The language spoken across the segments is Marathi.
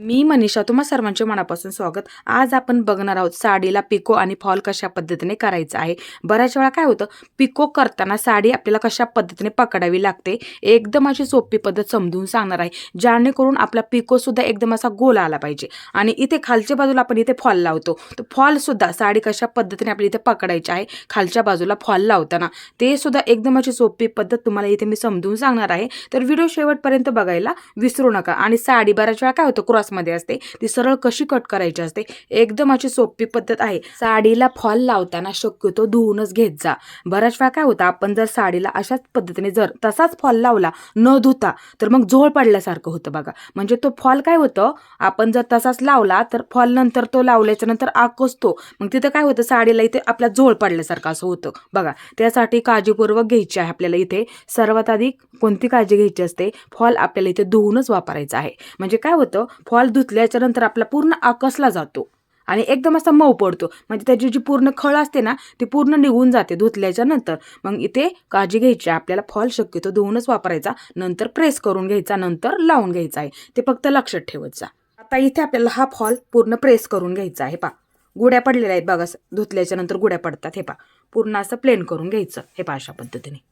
मी मनीषा तुम्हा सर्वांचे मनापासून स्वागत. आज आपण बघणार आहोत साडीला पिको आणि फॉल कशा पद्धतीने करायचं आहे. बऱ्याच वेळा काय होतं पिको करताना साडी आपल्याला कशा पद्धतीने पकडावी लागते एकदम अशी सोपी पद्धत समजून सांगणार आहे. जेणेकरून आपला पिको सुद्धा एकदम असा गोल आला पाहिजे. आणि इथे खालच्या बाजूला आपण इथे फॉल लावतो. तर फॉल सुद्धा साडी कशा पद्धतीने आपल्या इथे पकडायची आहे खालच्या बाजूला फॉल लावताना ते सुद्धा एकदम अशी सोपी पद्धत तुम्हाला इथे मी समजून सांगणार आहे. तर व्हिडिओ शेवटपर्यंत बघायला विसरू नका. आणि साडी बऱ्याच वेळा काय होतं क्रॉस क्रॉसमध्ये असते. ती सरळ कशी कट करायची असते? एकदम अशी सोपी पद्धत आहे. साडीला फॉल लावताना शक्यतो धुवूनच घेत जा. बऱ्याच वेळा काय होतं आपण जर साडीला अशाच पद्धतीने जर तसाच फॉल लावला न धुता तर मग झोळ पडल्यासारखं होतं बघा. म्हणजे तो फॉल काय होतं आपण जर तसाच लावला तर फॉल नंतर तो लावल्याच्या नंतर आकोसतो मग तिथं काय होतं साडीला इथे आपल्या झोळ पडल्यासारखं असं होतं. बघा त्यासाठी काळजीपूर्वक घ्यायची आहे आपल्याला इथे. सर्वात आधी कोणती काळजी घ्यायची असते? फॉल आपल्याला इथे धुवूनच वापरायचा आहे. म्हणजे काय होतं फॉल धुतल्याच्या नंतर आपला पूर्ण आकसला जातो. आणि एकदम असा मऊ पडतो. म्हणजे त्याची जी पूर्ण खळ असते ना ती पूर्ण निघून जाते धुतल्याच्या नंतर. मग इथे काळजी घ्यायची. आहे. आपल्याला फॉल शक्यतो धुवूनच वापरायचा. नंतर प्रेस करून घ्यायचा. नंतर लावून घ्यायचा आहे. ते फक्त लक्षात ठेवायचा आता इथे आपल्याला हा फॉल पूर्ण प्रेस करून घ्यायचा आहे. पा गुड्या पडलेल्या आहेत बघा. धुतल्याच्या नंतर गुड्या पडतात. हे पा पूर्ण असं प्लेन करून घ्यायचं. हे पा अशा पद्धतीने.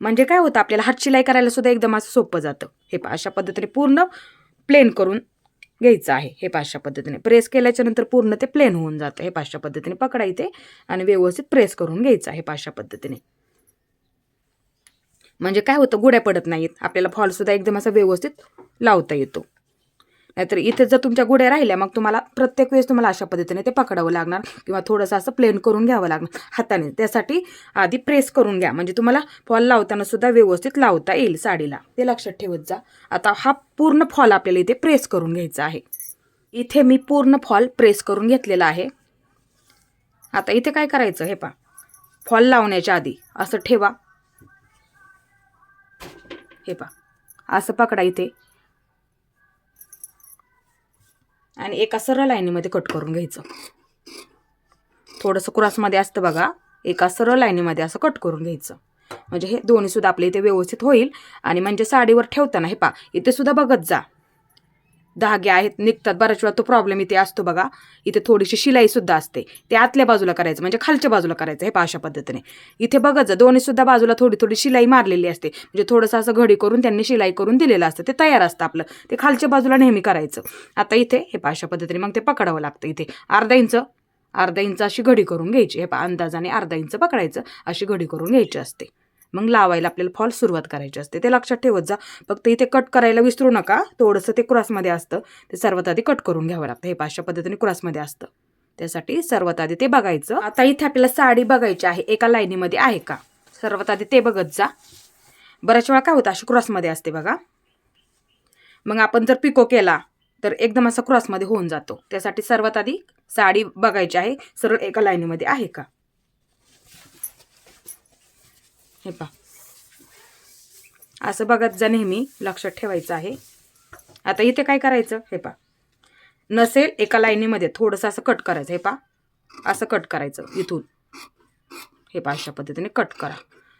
म्हणजे काय होतं? आपल्याला हात शिलाई करायला सुद्धा एकदम असं सोपं जातं. हे पा अशा पद्धतीने पूर्ण प्लेन करून घ्यायचं आहे हे पाचशा पद्धतीने. प्रेस केल्याच्यानंतर पूर्ण ते प्लेन होऊन जातं हे पाचशा पद्धतीने. पकडायचे आणि व्यवस्थित प्रेस करून घ्यायचं आहे पाचशा पद्धतीने. म्हणजे काय होतं गुड्या पडत नाहीत. आपल्याला फॉल सुद्धा एकदम असा व्यवस्थित लावता येतो. नाहीतर इथे जर तुमच्या गुड्या राहिल्या मग तुम्हाला प्रत्येक वेळेस तुम्हाला अशा पद्धतीने ते पकडावं लागणार किंवा थोडंसं असं प्लेन करून घ्यावं लागणार हाताने. त्यासाठी आधी प्रेस करून घ्या. म्हणजे तुम्हाला फॉल लावताना सुद्धा व्यवस्थित लावता येईल साडीला. ते लक्षात ठेवत जा. आता हा पूर्ण फॉल आपल्याला इथे प्रेस करून घ्यायचा आहे. इथे मी पूर्ण फॉल प्रेस करून घेतलेला आहे. आता इथे काय करायचं हे पा फॉल लावण्याच्या आधी असं ठेवा. हे पा असं पकडा इथे. आणि एका सरळ लाईनीमध्ये कट करून घ्यायचं. थोडंसं क्रॉसमध्ये असतं बघा एका सरळ लाईनीमध्ये असं कट करून घ्यायचं. म्हणजे हे दोन्हीसुद्धा आपल्या इथे व्यवस्थित होईल. आणि म्हणजे साडीवर ठेवताना हे पा इथे सुद्धा बघत जा. धागे आहेत निघतात. बऱ्याच वेळा तो प्रॉब्लेम इथे असतो बघा. इथे थोडीशी शिलाई सुद्धा असते. ते आतल्या बाजूला करायचं म्हणजे खालच्या बाजूला करायचं हे पाशा पद्धतीने. इथे बघत जा दोन्ही सुद्धा बाजूला थोडी थोडी शिलाई मारलेली असते म्हणजे थोडंसं असं घडी करून त्यांनी शिलाई करून दिलेलं असतं. ते तयार असतं आपलं. ते खालच्या बाजूला नेहमी करायचं. आता इथे हे पाशा पद्धतीने. मग ते पकडावं लागतं इथे. अर्धा इंच. अर्धा इंच अशी घडी करून घ्यायची. हे अंदाजाने अर्धा इंच पकडायचं. अशी घडी करून घ्यायची असते. मग लावायला आपल्याला फॉल सुरुवात करायची असते. ते लक्षात ठेवत जा. फक्त इथे कट करायला विसरू नका. थोडंसं ते क्रॉसमध्ये असतं. ते सर्वात आधी कट करून घ्यावं लागतं. हे पाचशा पद्धतीने क्रॉसमध्ये असतं. त्यासाठी सर्वात आधी ते बघायचं. आता इथे आपल्याला साडी बघायची आहे. एका लाईनीमध्ये आहे का? सर्वात आधी ते बघत जा. बऱ्याच वेळा काय होतं? अशी क्रॉसमध्ये असते बघा. मग आपण जर पिको केला तर एकदम असा क्रॉसमध्ये होऊन जातो. त्यासाठी सर्वात आधी साडी बघायची आहे. सरळ एका लाईनीमध्ये आहे का? हे पा असं बघत जा नेहमी लक्षात ठेवायचं आहे. आता इथे काय करायचं? हे पा नसेल एका लाईनीमध्ये थोडंसं असं कट करायचं. हे पा असं कट करायचं इथून. हे पा अशा पद्धतीने कट करा.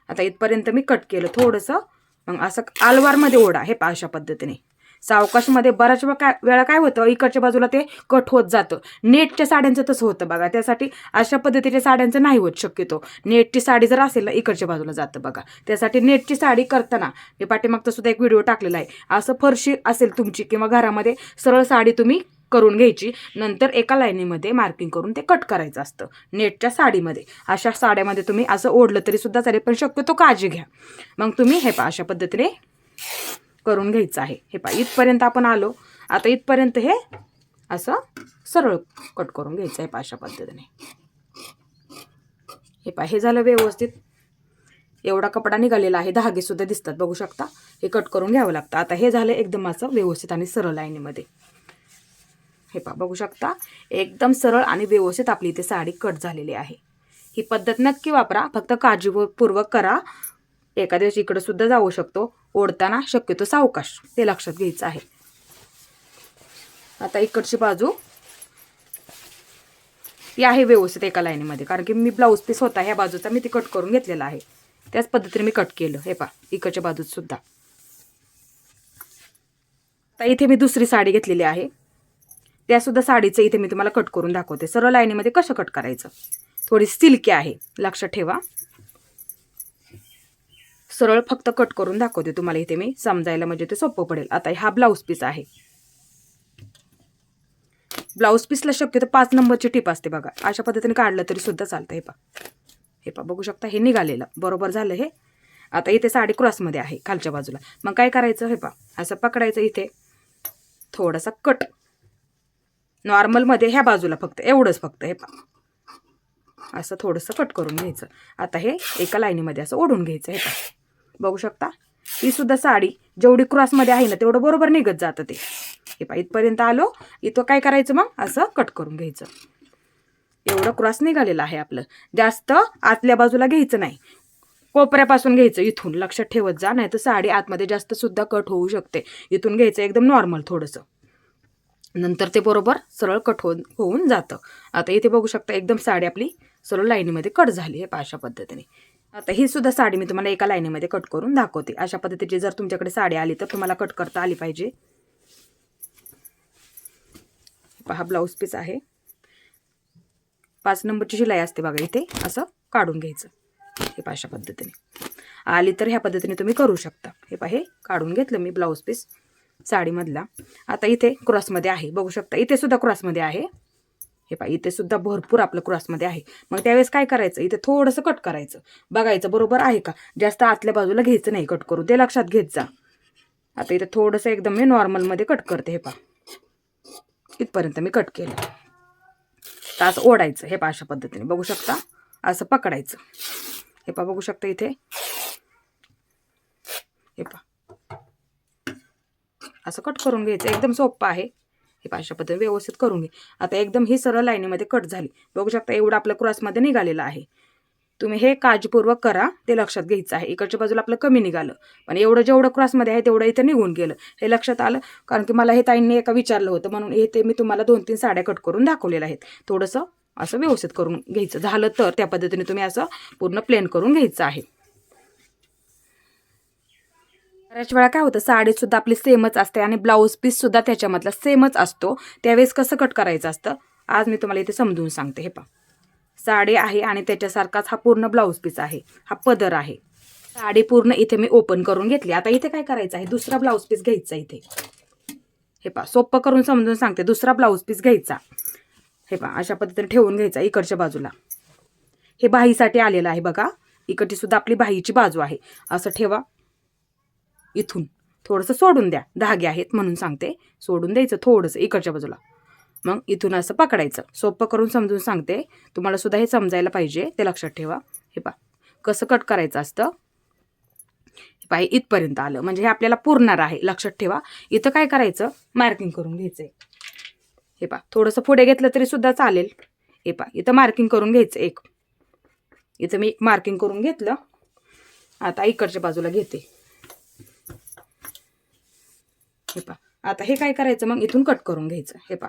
आता इथपर्यंत मी कट केलं थोडंसं. मग असं आलवारमध्ये ओढा. हे पा अशा पद्धतीने. सावकाशमध्ये बऱ्याच वेळा काय वेळा काय होतं इकडच्या बाजूला ते कट होत जातं. नेटच्या साड्यांचं तसं होतं बघा. त्यासाठी अशा पद्धतीच्या साड्यांचं नाही होत शक्यतो. नेटची साडी जर असेल ना इकडच्या बाजूला जातं बघा. त्यासाठी नेटची साडी करताना मी पाठीमागचा सुद्धा एक व्हिडिओ टाकलेला आहे. असं फरशी असेल तुमची किंवा घरामध्ये सरळ साडी तुम्ही करून घ्यायची. नंतर एका लाईनीमध्ये मार्किंग करून ते कट करायचं असतं नेटच्या साडीमध्ये. अशा साड्यामध्ये तुम्ही असं ओढलं तरी सुद्धा चालेल पण शक्यतो काळजी घ्या. मग तुम्ही हे पा अशा पद्धतीने करून घ्यायचं आहे. हे पा इथपर्यंत आपण आलो. आता इथपर्यंत हे असं सरळ कट करून घ्यायचं आहे पा अशा पद्धतीने. हे पा हे झालं व्यवस्थित. एवढा कपडा निघालेला आहे. धागे सुद्धा दिसतात बघू शकता. हे कट करून घ्यावं लागतं. आता हे झालं एकदम असं व्यवस्थित आणि सरळ लाईनीमध्ये. हे पा बघू शकता. एकदम सरळ आणि व्यवस्थित आपली इथे साडी कट झालेली आहे. ही पद्धत नक्की वापरा. फक्त काळजीपूर्वक करा. एका दिवशी इकडं सुद्धा जाऊ शकतो. ओढताना शक्यतो सावकाश. ते लक्षात घ्यायचं आहे. आता इकडची बाजू. ही आहे व्यवस्थित एका लाईनीमध्ये. कारण की मी ब्लाऊज पीस होता ह्या बाजूचा मी ती कट करून घेतलेला आहे. त्याच पद्धतीने मी कट केलं. हे पा इकडच्या बाजूत सुद्धा. आता इथे मी दुसरी साडी घेतलेली आहे. त्या सुद्धा साडीचं इथे मी तुम्हाला कट करून दाखवते. सरळ लाईनीमध्ये कसं कट करायचं? थोडी सिल्की आहे. लक्षात ठेवा. सरळ फक्त कट करून दाखवते तुम्हाला. इथे मी समजायला म्हणजे ते सोपं पडेल. आता हा ब्लाऊज पीस आहे. ब्लाऊज पीसला शक्यतो पाच नंबरची टीप असते बघा. अशा पद्धतीने काढलं तरी सुद्धा चालतं हे पा हे पा बघू शकता हे निघालेलं. बरोबर झालं हे. आता इथे साडी क्रॉसमध्ये आहे खालच्या बाजूला. मग काय करायचं हे पा असं पकडायचं इथे. थोडासा कट. नॉर्मलमध्ये ह्या बाजूला फक्त एवढंच फक्त हे पा असं थोडंसं कट करून घ्यायचं. आता हे एका लाईनीमध्ये असं ओढून घ्यायचं हे पा बघू शकता. ही सुद्धा साडी जेवढी क्रॉसमध्ये आहे ना तेवढं बरोबर निघत जातं ते. हे पा इथपर्यंत आलो. इथं काय करायचं मग? असं कट करून घ्यायचं. एवढं क्रॉस निघालेलं आहे आपलं. जास्त आतल्या बाजूला घ्यायचं नाही. कोपऱ्यापासून घ्यायचं इथून. लक्षात ठेवत जा नाही तर साडी आतमध्ये जास्त सुद्धा कट होऊ शकते. इथून घ्यायचं एकदम नॉर्मल थोडंसं. नंतर ते बरोबर सरळ कट होऊन होऊन जातं. आता इथे बघू शकता एकदम साडी आपली सरळ लाईनीमध्ये कट झाली आहे अशा पद्धतीने. आता ही सुद्धा साडी मी तुम्हाला एका लाईनीमध्ये कट करून दाखवते. अशा पद्धतीची जर तुमच्याकडे साडी आली तर तुम्हाला कट करता आली पाहिजे. पहा ब्लाऊज पीस आहे. पाच नंबरची शिलाई असते बघा इथे असं काढून घ्यायचं. हे पहा अशा पद्धतीने. आली तर ह्या पद्धतीने तुम्ही करू शकता. हे पहा हे काढून घेतलं मी ब्लाऊज पीस साडीमधला. आता इथे क्रॉसमध्ये आहे. बघू शकता इथे सुद्धा क्रॉसमध्ये आहे. हे पहा इथे सुद्धा भरपूर आपलं क्रॉसमध्ये आहे. मग त्यावेळेस काय करायचं? इथे थोडंसं कट करायचं. बघायचं बरोबर आहे का? जास्त आतल्या बाजूला घ्यायचं नाही कट करू. ते लक्षात घेत जा. आता इथे थोडंसं एकदम मी नॉर्मलमध्ये कट करते हे पहा. इथपर्यंत मी कट केलं. तर असं ओढायचं हे पहा अशा पद्धतीने. बघू शकता? असं पकडायचं. हे पहा बघू शकता इथे? हे पहा. असं कट करून घ्यायचं. एकदम सोपं आहे. हे पाचशे पद्धती व्यवस्थित करून घे. आता एकदम ही सरळ लाईनीमध्ये कट झाली. बघू शकता एवढं आपलं क्रॉसमध्ये निघालेलं आहे. तुम्ही हे काळजीपूर्वक करा ते लक्षात घ्यायचं आहे. इकडच्या बाजूला आपलं कमी निघालं. पण एवढं जेवढं क्रॉसमध्ये आहे तेवढं इथं निघून गेलं. हे लक्षात आलं? कारण की मला हे ताईंनी एका विचारलं होतं. म्हणून हे ते मी तुम्हाला दोन तीन साड्या कट करून दाखवलेल्या आहेत. थोडंसं असं व्यवस्थित करून घ्यायचं. झालं तर त्या पद्धतीने तुम्ही असं पूर्ण प्लेन करून घ्यायचं आहे. बऱ्याच वेळा काय होतं साडीसुद्धा आपली सेमच असते आणि ब्लाऊज पीस सुद्धा त्याच्यामधला सेमच असतो. त्यावेळेस कसं कट करायचं असतं? आज मी तुम्हाला इथे समजून सांगते. हे पा साडी आहे आणि त्याच्यासारखाच हा पूर्ण ब्लाऊज पीस आहे. हा पदर आहे. साडी पूर्ण इथे मी ओपन करून घेतली. आता इथे काय करायचं आहे? दुसरा ब्लाऊज पीस घ्यायचा इथे. हे पा सोपं करून समजून सांगते. दुसरा ब्लाऊज पीस घ्यायचा. हे पा अशा पद्धतीने ठेवून घ्यायचा इकडच्या बाजूला. हे बाहीसाठी आलेलं आहे बघा. इकडची सुद्धा आपली बाहीची बाजू आहे. असं ठेवा. इथून. थोडंसं सोडून द्या. धागे आहेत म्हणून सांगते. सोडून द्यायचं थोडंसं इकडच्या बाजूला. मग इथून असं पकडायचं. सोपं करून समजून सांगते. तुम्हाला सुद्धा हे समजायला पाहिजे. ते लक्षात ठेवा. हे पा कसं कट करायचं असतं? हे पाय इथपर्यंत आलं. म्हणजे हे आपल्याला पुरणार आहे. लक्षात ठेवा. इथं काय करायचं? मार्किंग करून घ्यायचं हे पा थोडंसं पुढे घेतलं तरी सुद्धा चालेल. हे पा इथं मार्किंग करून घ्यायचं एक. इथं मी मार्किंग करून घेतलं. आता इकडच्या बाजूला घेते. हे पा आता हे काय करायचं? मग इथून कट करून घ्यायचं. हे पा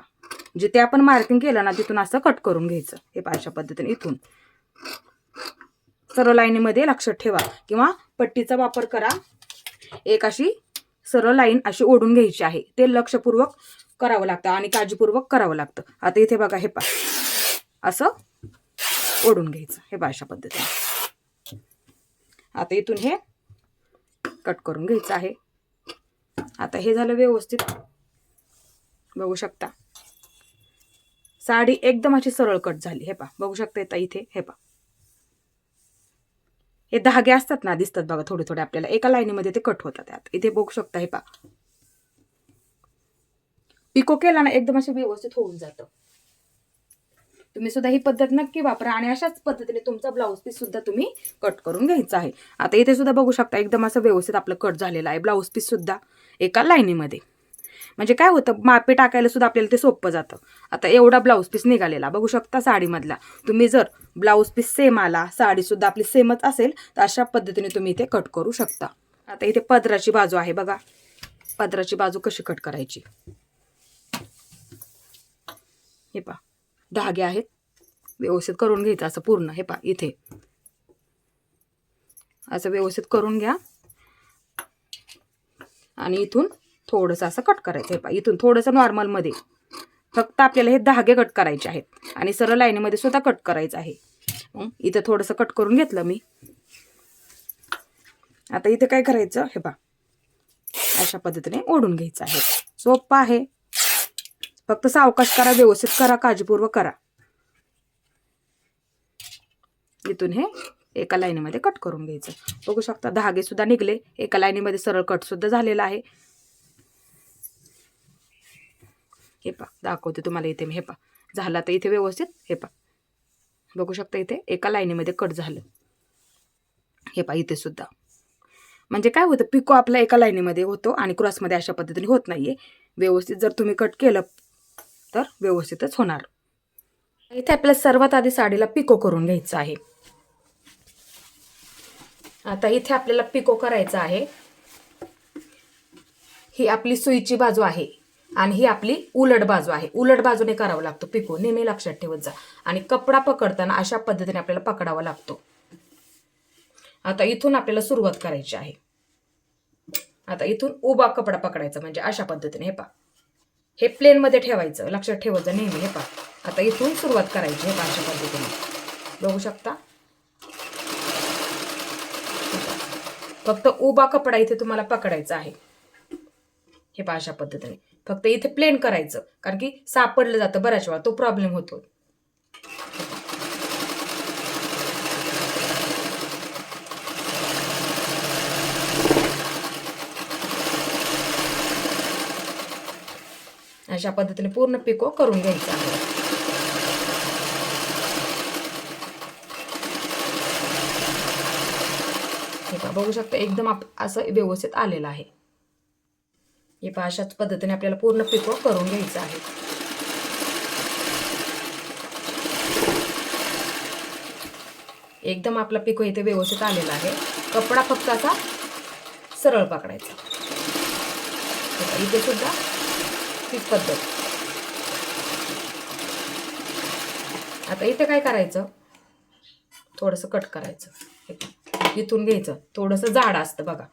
जिथे आपण मार्किंग केलं ना तिथून असं कट करून घ्यायचं. हे पा अशा पद्धतीने इथून. सरळ लाईनीमध्ये लक्षात ठेवा. किंवा पट्टीचा वापर करा. एक अशी सरळ लाईन अशी ओढून घ्यायची आहे. ते लक्षपूर्वक करावं लागतं आणि काळजीपूर्वक करावं लागतं. आता इथे बघा हे पा असं ओढून घ्यायचं. हे पा अशा पद्धतीने. आता इथून हे कट करून घ्यायचं आहे. आता हे झालं व्यवस्थित. बघू शकता. साडी एकदम अशी सरळ कट झाली. हे पा बघू शकता येता इथे. हे पा हे धागे असतात ना दिसतात बघा थोडे थोडे आपल्याला. एका लाईनीमध्ये ते कट होतात त्यात. इथे बघू शकता हे पा पिको केला ना एकदम असे व्यवस्थित होऊन जातं. तुम्ही सुद्धा ही पद्धत नक्की वापरा आणि अशाच पद्धतीने तुमचा ब्लाऊज पीस सुद्धा तुम्ही कट करून घ्यायचा आहे. आता इथे सुद्धा बघू शकता एकदम असं व्यवस्थित आपलं कट झालेलं आहे. ब्लाऊज पीस सुद्धा. एका लाईनीमध्ये. म्हणजे काय होतं मापे टाकायला सुद्धा आपल्याला ते सोपं जातं. आता एवढा ब्लाऊज पीस निघालेला. बघू शकता साडीमधला. तुम्ही जर ब्लाऊज पीस सेम आला साडीसुद्धा आपली सेमच असेल तर अशा पद्धतीने तुम्ही इथे कट करू शकता. आता इथे पदराची बाजू आहे बघा. पदराची बाजू कशी कट करायची? हे पा धागे आहेत. व्यवस्थित करून घ्यायचं असं पूर्ण. हे पा इथे. असं व्यवस्थित करून घ्या. आणि इथून थोडंसं असं कट करायचं हे पा इथून थोडंसं नॉर्मलमध्ये फक्त आपल्याला हे धागे कट करायचे आहेत. आणि सरळ लाईनीमध्ये सुद्धा कट करायचं आहे. इथं थोडंसं कट करून घेतलं मी. आता इथे काय करायचं? हे पा अशा पद्धतीने ओढून घ्यायचं आहे. सोपं आहे. फक्त सावकाश करा व्यवस्थित करा काळजीपूर्वक करा. इथून हे एका लाईनीमध्ये कट करून घ्यायचं. बघू शकता धागे सुद्धा निघले. एका लाईनीमध्ये सरळ कट सुद्धा झालेला आहे. हे पा दाखवते तुम्हाला इथे मी. हे पा झाला तर इथे व्यवस्थित. हे पा बघू शकता इथे एका लाईनीमध्ये कट झालं. हे पा इथे सुद्धा. म्हणजे काय होतं पिको आपला एका लाईनीमध्ये होतो आणि क्रॉसमध्ये अशा पद्धतीने होत नाहीये. व्यवस्थित जर तुम्ही कट केलं तर व्यवस्थितच होणार. इथे आपल्याला सर्वात आधी साडीला पिको करून घ्यायचं आहे. आता इथे आपल्याला पिको करायचं आहे. ही आपली सुईची बाजू आहे आणि ही आपली उलट बाजू आहे. उलट बाजूने करावं लागतो पिको. नेहमी लक्षात ठेवत जा. आणि कपडा पकडताना अशा पद्धतीने आपल्याला पकडावा लागतो. आता इथून आपल्याला सुरुवात करायची आहे. आता इथून उभा कपडा पकडायचा म्हणजे अशा पद्धतीने. हे पा हे प्लेनमध्ये ठेवायचं. लक्षात ठेवत जा नेहमी. हे पा आता इथून सुरुवात करायची. हे पा अशा पद्धतीने. बघू शकता? फक्त उभा कपडा इथे तुम्हाला पकडायचा आहे. हे पहा अशा पद्धतीने. फक्त इथे प्लेन करायचं कारण की सापडलं जातं बऱ्याच वेळा तो प्रॉब्लेम होतो अशा पद्धतीने पूर्ण पिको करून घ्यायचा आहे. बघू शकता एकदम आप असं व्यवस्थित आलेलं आहे. हे पहा अशाच पद्धतीने आपल्याला पूर्ण पिको करून घ्यायचं आहे. एकदम आपला पिको इथे व्यवस्थित आलेला आहे. कपडा फक्त असा सरळ पकडायचा. इथे सुद्धा तीच पद्धत. आता इथे काय करायचं? थोडंसं कट करायचं. इथून घ्यायचं. थोडंसं जाड असतं बघा.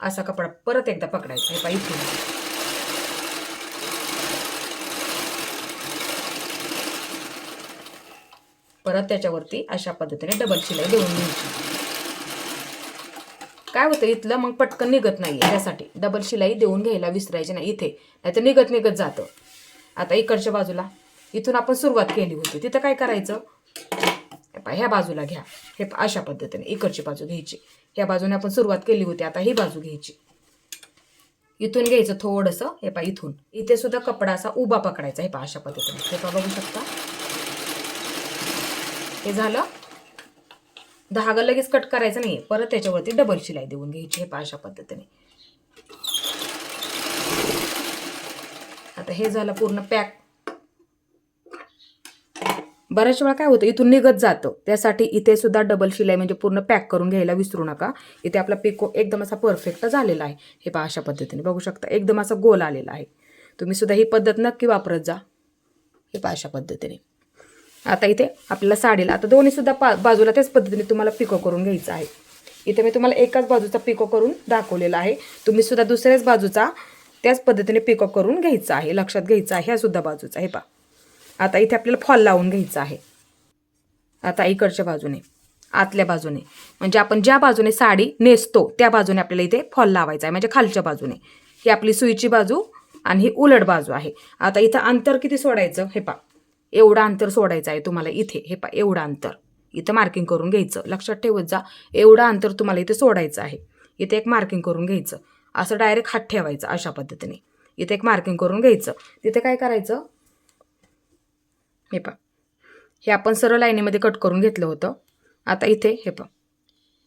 असा कपडा परत एकदा पकडायचा हे पहा इथून परत त्याच्यावरती अशा पद्धतीने डबल शिलाई देऊन घ्यायची. काय होतं इथलं मग पटकन निघत नाही त्यासाठी डबल शिलाई देऊन घ्यायला विसरायची नाही इथे. नाही तर निघत निघत जातं. आता इकडच्या बाजूला. इथून आपण सुरुवात केली होती. तिथं काय करायचं? हे ह्या बाजूला घ्या. हे अशा पद्धतीने इकडची बाजू घ्यायची. ह्या बाजूने आपण सुरुवात केली होती आता ही बाजू घ्यायची. इथून घ्यायचं थोडंसं हे पा इथून. इथे सुद्धा कपडा असा उभा पकडायचा हे पा अशा पद्धतीने. हे पा बघू शकता. हे झालं. धागा लगेच कट करायचं नाही परत त्याच्यावरती डबल शिलाई देऊन घ्यायची हे पा अशा पद्धतीने. आता हे झालं पूर्ण पॅक. बऱ्याच वेळा काय होतं इथून निघत जातं. त्यासाठी इथे सुद्धा डबल शिलाई म्हणजे पूर्ण पॅक करून घ्यायला विसरू नका. इथे आपला पिको एकदम असा परफेक्ट झालेला आहे. हे पहा अशा पद्धतीने. बघू शकता एकदम असा गोल आलेला आहे. तुम्ही सुद्धा ही पद्धत नक्की वापरत जा. हे पहा अशा पद्धतीने. आता इथे आपल्याला साडीला आता दोन्ही सुद्धा पा बाजूला त्याच पद्धतीने तुम्हाला पिको करून घ्यायचं आहे. इथे मी तुम्हाला एकाच बाजूचा पिको करून दाखवलेला आहे. तुम्ही सुद्धा दुसऱ्याच बाजूचा त्याच पद्धतीने पिको करून घ्यायचा आहे. लक्षात घ्यायचं आहे ह्या सुद्धा बाजूचा. हे पा आता इथे आपल्याला फॉल लावून घ्यायचा आहे. आता इकडच्या बाजूने आतल्या बाजूने. म्हणजे आपण ज्या बाजूने साडी नेसतो त्या बाजूने आपल्याला इथे फॉल लावायचा आहे. म्हणजे खालच्या बाजूने. ही आपली सुईची बाजू आणि ही उलट बाजू आहे. आता इथं अंतर किती सोडायचं? हे पा एवढं अंतर सोडायचं आहे तुम्हाला इथे. हे पा एवढं अंतर. इथं मार्किंग करून घ्यायचं. लक्षात ठेवत जा एवढं अंतर तुम्हाला इथे सोडायचं आहे. इथे एक मार्किंग करून घ्यायचं. असं डायरेक्ट हात ठेवायचं अशा पद्धतीने. इथे एक मार्किंग करून घ्यायचं. तिथे काय करायचं? हे पा हे आपण सरळ लाईनीमध्ये कट करून घेतलं होतं. आता इथे हे पा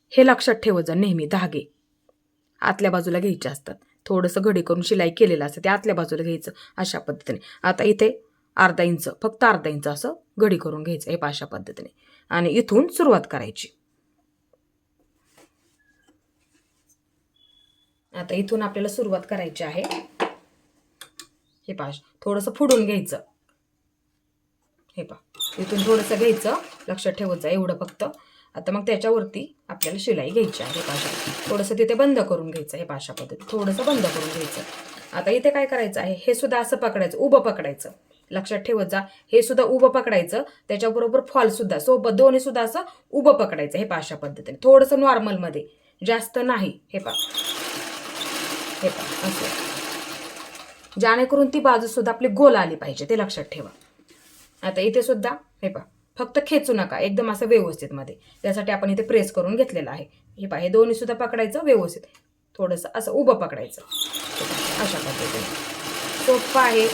हे लक्षात ठेवत जा नेहमी धागे. आतल्या बाजूला घ्यायचे असतात. थोडंसं घडी करून शिलाई केलेलं असतं. ते आतल्या बाजूला घ्यायचं अशा पद्धतीने. आता इथे अर्धा इंच फक्त अर्धा इंच असं घडी करून घ्यायचं. हे पा अशा पद्धतीने. आणि इथून सुरुवात करायची. आता इथून आपल्याला सुरुवात करायची आहे. हे पाश थोडंसं फुडून घ्यायचं. हे पा इथून थोडंसं घ्यायचं. लक्षात ठेवत जा एवढं फक्त. आता मग त्याच्यावरती आपल्याला शिलाई घ्यायची आहे पाशा. थोडंसं तिथे बंद करून घ्यायचं हे पाशा पद्धती थोडंसं बंद करून घ्यायचं. आता इथे काय करायचं आहे? हे सुद्धा असं पकडायचं. उभं पकडायचं. लक्षात ठेवत जा. हे सुद्धा उभं पकडायचं. त्याच्याबरोबर फॉल सुद्धा. सोबत दोन्ही सुद्धा असं उभं पकडायचं हे पाशा पद्धतीने. थोडंसं नॉर्मलमध्ये जास्त नाही. हे पा हे पहा. असं. जेणेकरून ती बाजू सुद्धा आपली गोल आली पाहिजे. ते लक्षात ठेवा. आता इथे सुद्धा हे पहा फक्त खेचू नका एकदम असं व्यवस्थित मध्ये. त्यासाठी आपण इथे प्रेस करून घेतलेलं आहे. हे पहा हे दोन्ही सुद्धा पकडायचं व्यवस्थित. थोडंसं असं उभं पकडायचं. अशा पद्धतीने. सोपं आहे.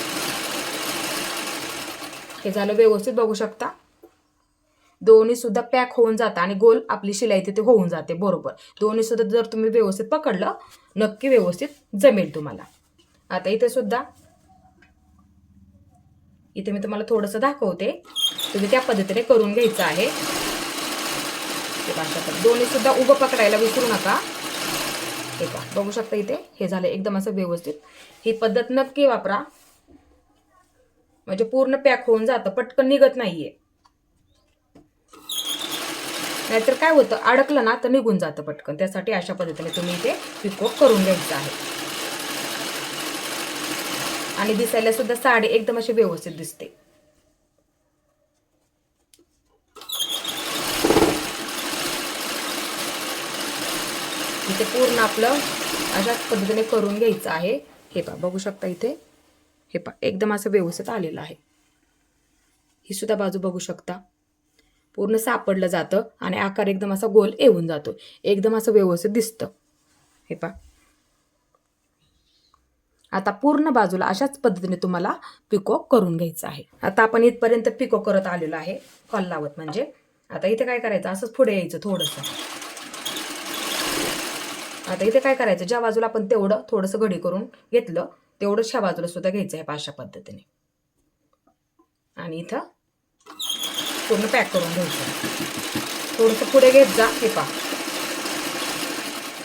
हे झालं व्यवस्थित बघू शकता. दोन्ही सुद्धा पॅक होऊन जातं आणि गोल आपली शिलाई तिथे होऊन जाते बरोबर. दोन्ही सुद्धा जर तुम्ही व्यवस्थित पकडलं नक्की व्यवस्थित जमेल तुम्हाला. आता इथे सुद्धा इथे मी तुम्हाला थोडंसं दाखवते. तुम्ही त्या पद्धतीने करून घ्यायचं आहे. दोन्ही सुद्धा उभं पकडायला विसरू नका. हे पहा बघू शकता इथे हे झालं एकदम असं व्यवस्थित. ही पद्धत नक्की वापरा. म्हणजे पूर्ण पॅक होऊन जातं पटकन निघत नाहीये. नाहीतर काय होतं अडकलं ना तर निघून जातं पटकन. त्यासाठी अशा पद्धतीने तुम्ही इथे पिको करून घ्यायचं आहे. आणि दिसायला सुद्धा साडी एकदम अशी व्यवस्थित दिसते. इथे पूर्ण आपलं अशाच पद्धतीने करून घ्यायचं आहे. हे पहा बघू शकता इथे. हे पहा एकदम असं व्यवस्थित आलेलं आहे. ही सुद्धा बाजू बघू शकता. पूर्ण सापडलं जातं आणि आकार एकदम असा गोल येऊन जातो. एकदम असं व्यवस्थित दिसतं. हे पहा. आता पूर्ण बाजूला अशाच पद्धतीने तुम्हाला पिको करून घ्यायचं आहे. आता आपण इथपर्यंत पिको करत आलेलो आहे फॉल लावत म्हणजे. आता इथे काय करायचं? असंच पुढे यायचं थोडंसं. आता इथे काय करायचं? ज्या बाजूला आपण तेवढं थोडंसं घडी करून घेतलं तेवढंच ह्या बाजूला सुद्धा घ्यायचं आहे अशा पद्धतीने. आणि इथं पूर्ण पॅक करून घ्यायचं. थोडंसं पुढे घेत जा हे पा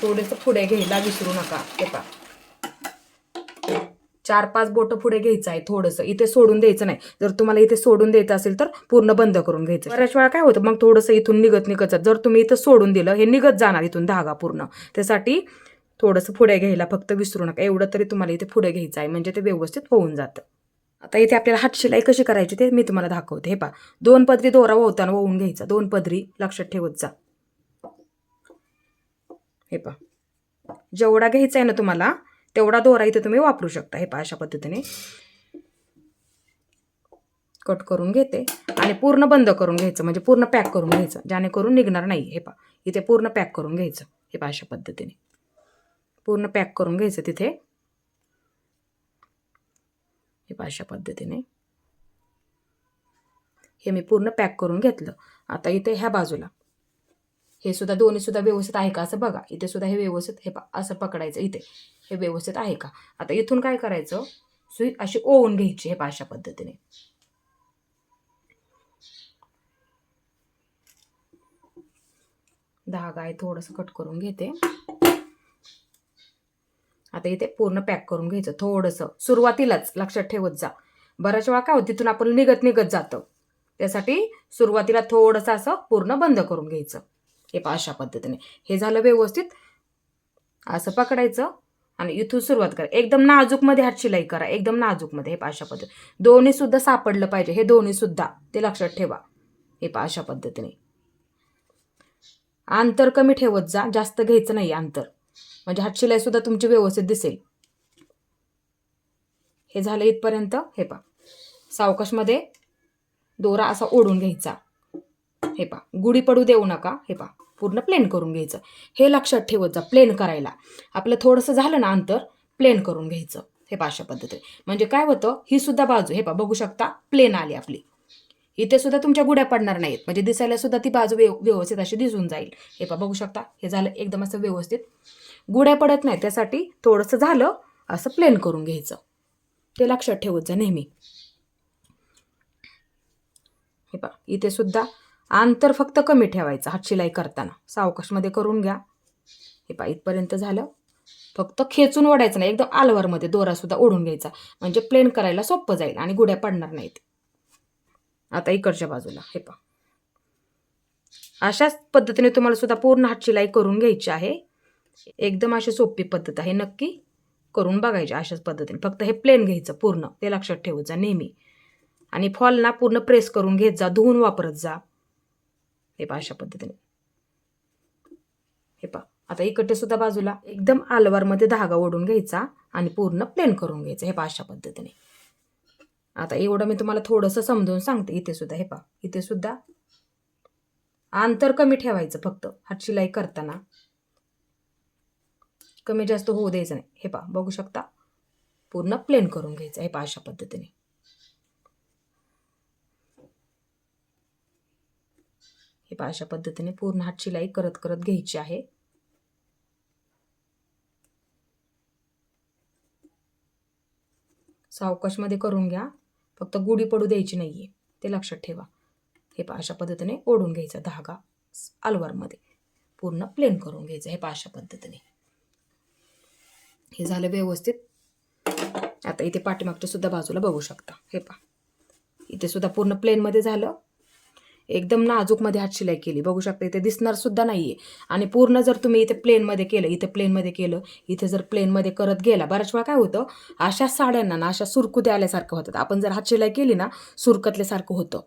थोडंसं पुढे घ्यायला विसरू नका हे पा चार पाच बोटं पुढे घ्यायचं आहे थोडंसं. इथे सोडून द्यायचं नाही. जर तुम्हाला इथे सोडून द्यायचं असेल तर पूर्ण बंद करून घ्यायचं. बऱ्याच वेळा काय होतं? मग थोडंसं इथून निघत निघत जर तुम्ही इथं सोडून दिलं हे निघत जाणार इथून धागा पूर्ण. त्यासाठी थोडंसं पुढे घ्यायला फक्त विसरू नका. एवढं तरी तुम्हाला इथे पुढे घ्यायचं आहे. म्हणजे ते व्यवस्थित होऊन जातं. आता इथे आपल्याला हातशिलाई कशी करायची ते मी तुम्हाला दाखवते. हे पा दोन पदरी दोरा ओवताना ओवून घ्यायचा. दोन पदरी लक्षात ठेवत जा. हे पा जेवढा घ्यायचा आहे ना तुम्हाला तेवढा दोरा इथे तुम्ही वापरू शकता. हे पहा अशा पद्धतीने. कट करून घेते. आणि पूर्ण बंद करून घ्यायचं. म्हणजे पूर्ण पॅक करून घ्यायचं. जेणेकरून निघणार नाही हे पा इथे पूर्ण पॅक करून घ्यायचं. हे पा अशा पद्धतीने. पूर्ण पॅक करून घ्यायचं तिथे. हे पा अशा पद्धतीने. हे मी पूर्ण पॅक करून घेतलं. आता इथे ह्या बाजूला. हे सुद्धा दोन्ही सुद्धा व्यवस्थित आहे का असं बघा. इथे सुद्धा हे व्यवस्थित हे असं पकडायचं इथे. हे व्यवस्थित आहे का? आता इथून काय करायचं? सुई अशी ओवून घ्यायची हे अशा पद्धतीने. धागा आहे थोडंसं कट करून घेते. आता इथे पूर्ण पॅक करून घ्यायचं थोडंसं. सुरुवातीलाच लक्षात ठेवत जा. बऱ्याच वेळा काय होतं तिथून आपण निघत निघत जातं. त्यासाठी सुरुवातीला थोडंसं असं पूर्ण बंद करून घ्यायचं. हे पहा अशा पद्धतीने. हे झालं व्यवस्थित. असं पकडायचं आणि इथून सुरुवात करा. एकदम नाजूकमध्ये हात शिलाई करा. एकदम नाजूकमध्ये. हे पहा अशा पद्धती दोन्ही सुद्धा सापडलं पाहिजे. हे दोन्ही सुद्धा. ते लक्षात ठेवा. हे पा अशा पद्धतीने. अंतर कमी ठेवत जा. जास्त घ्यायचं नाही अंतर. म्हणजे हातशिलाई सुद्धा तुमची व्यवस्थित दिसेल. हे झालं इथपर्यंत. हे पहा. सावकाशमध्ये दोरा असा ओढून घ्यायचा. हे पा गुढी पडू देऊ नका. हे पा पूर्ण प्लेन करून घ्यायचं. हे लक्षात ठेवत जा प्लेन करायला. आपलं थोडंसं झालं ना अंतर प्लेन करून घ्यायचं. हे पा अशा पद्धतीने. म्हणजे काय होतं ही सुद्धा बाजू हे पा बघू शकता प्लेन आली आपली. इथे सुद्धा तुमच्या गुड्या पडणार नाहीत. म्हणजे दिसायला सुद्धा ती बाजू व्यव व्यवस्थित अशी दिसून जाईल. हे पा बघू शकता हे झालं एकदम असं व्यवस्थित. गुड्या पडत नाही त्यासाठी थोडंसं झालं असं प्लेन करून घ्यायचं. ते लक्षात ठेवत जा नेहमी. हे पा इथे सुद्धा अंतर फक्त कमी ठेवायचं हातशिलाई करताना. सावकाशमध्ये करून घ्या. हे पा इथपर्यंत झालं. फक्त खेचून ओढायचं नाही. एकदम आलवारमध्ये दोरासुद्धा ओढून घ्यायचा. म्हणजे प्लेन करायला सोपं जाईल आणि गुड्या पडणार नाहीत. आता इकडच्या बाजूला हे पा अशाच पद्धतीने तुम्हाला सुद्धा पूर्ण हातशिलाई करून घ्यायची आहे. एकदम अशी सोपी पद्धत आहे नक्की करून बघायची अशाच पद्धतीने. फक्त हे प्लेन घ्यायचं पूर्ण. ते लक्षात ठेवायचं नेहमी. आणि फॉल ना पूर्ण प्रेस करून घेत जा धुवून वापरत जा. हे पहा अशा पद्धतीने. हे पहा. आता इकडे सुद्धा बाजूला एकदम आलवारमध्ये धागा ओढून घ्यायचा आणि पूर्ण प्लेन करून घ्यायचं. हे पहा अशा पद्धतीने. आता एवढं मी तुम्हाला थोडंसं समजून सांगते. इथे सुद्धा हे पहा. इथे सुद्धा अंतर कमी ठेवायचं फक्त. हात शिलाई करताना. कमी जास्त होऊ द्यायचं नाही. हे पहा. बघू शकता. पूर्ण प्लेन करून घ्यायचं. हे पहा अशा पद्धतीने. हे पहा अशा पद्धतीने पूर्ण हात शिलाई करत करत घ्यायची आहे. सावकाशमध्ये करून घ्या. फक्त गुढी पडू द्यायची नाहीये. ते लक्षात ठेवा. हे पहा अशा पद्धतीने ओढून घ्यायचा धागा अलवारमध्ये. पूर्ण प्लेन करून घ्यायचं. हे पहा अशा पद्धतीने. हे झालं व्यवस्थित. आता इथे पाठीमागच्या सुद्धा बाजूला बघू शकता. हे पहा. इथे सुद्धा पूर्ण प्लेनमध्ये झालं. एकदम नाजूकमध्ये हात शिलाई केली. बघू शकता इथे दिसणार सुद्धा नाहीये. आणि पूर्ण जर तुम्ही इथे प्लेनमध्ये केलं इथे प्लेनमध्ये केलं इथे जर प्लेनमध्ये करत गेला बऱ्याच वेळा काय होतं अशा साड्यांना ना अशा सुरकुत्या आल्यासारखं होतात. आपण जर हात शिलाई केली ना सुरकतल्यासारखं होतं.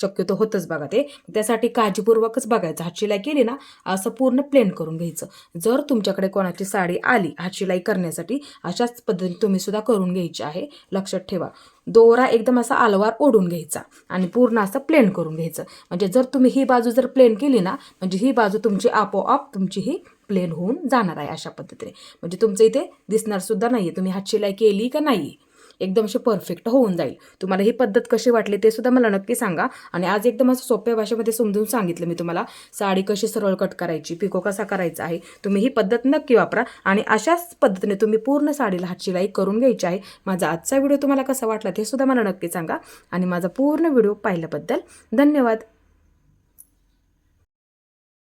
शक्यतो होतंच बघा ते. त्यासाठी काळजीपूर्वकच बघायचं. हातशिलाई केली ना असं पूर्ण प्लेन करून घ्यायचं. जर तुमच्याकडे कोणाची साडी आली हातशिलाई करण्यासाठी अशाच पद्धतीने तुम्ही सुद्धा करून घ्यायची आहे. लक्षात ठेवा. दोरा एकदम असा आलवार ओढून घ्यायचा आणि पूर्ण असं प्लेन करून घ्यायचं. म्हणजे जर तुम्ही ही बाजू जर प्लेन केली ना म्हणजे ही बाजू तुमची आपोआप तुमची ही प्लेन होऊन जाणार आहे अशा पद्धतीने. म्हणजे तुमचं इथे दिसणार सुद्धा नाही तुम्ही हातशिलाई केली का नाही? एकदम असे परफेक्ट होऊन जाईल. तुम्हाला ही पद्धत कशी वाटली ते सुद्धा मला नक्की सांगा. आणि आज एकदम असं सोप्या भाषेमध्ये समजून सांगितलं मी तुम्हाला. साडी कशी सरळ कट करायची पिको कसा करायचा आहे तुम्ही ही पद्धत नक्की वापरा. आणि अशाच पद्धतीने तुम्ही पूर्ण साडीला हातशिलाई करून घ्यायची आहे. माझा आजचा व्हिडिओ तुम्हाला कसा वाटला ते सुद्धा मला नक्की सांगा. आणि माझा पूर्ण व्हिडिओ पाहिल्याबद्दल धन्यवाद.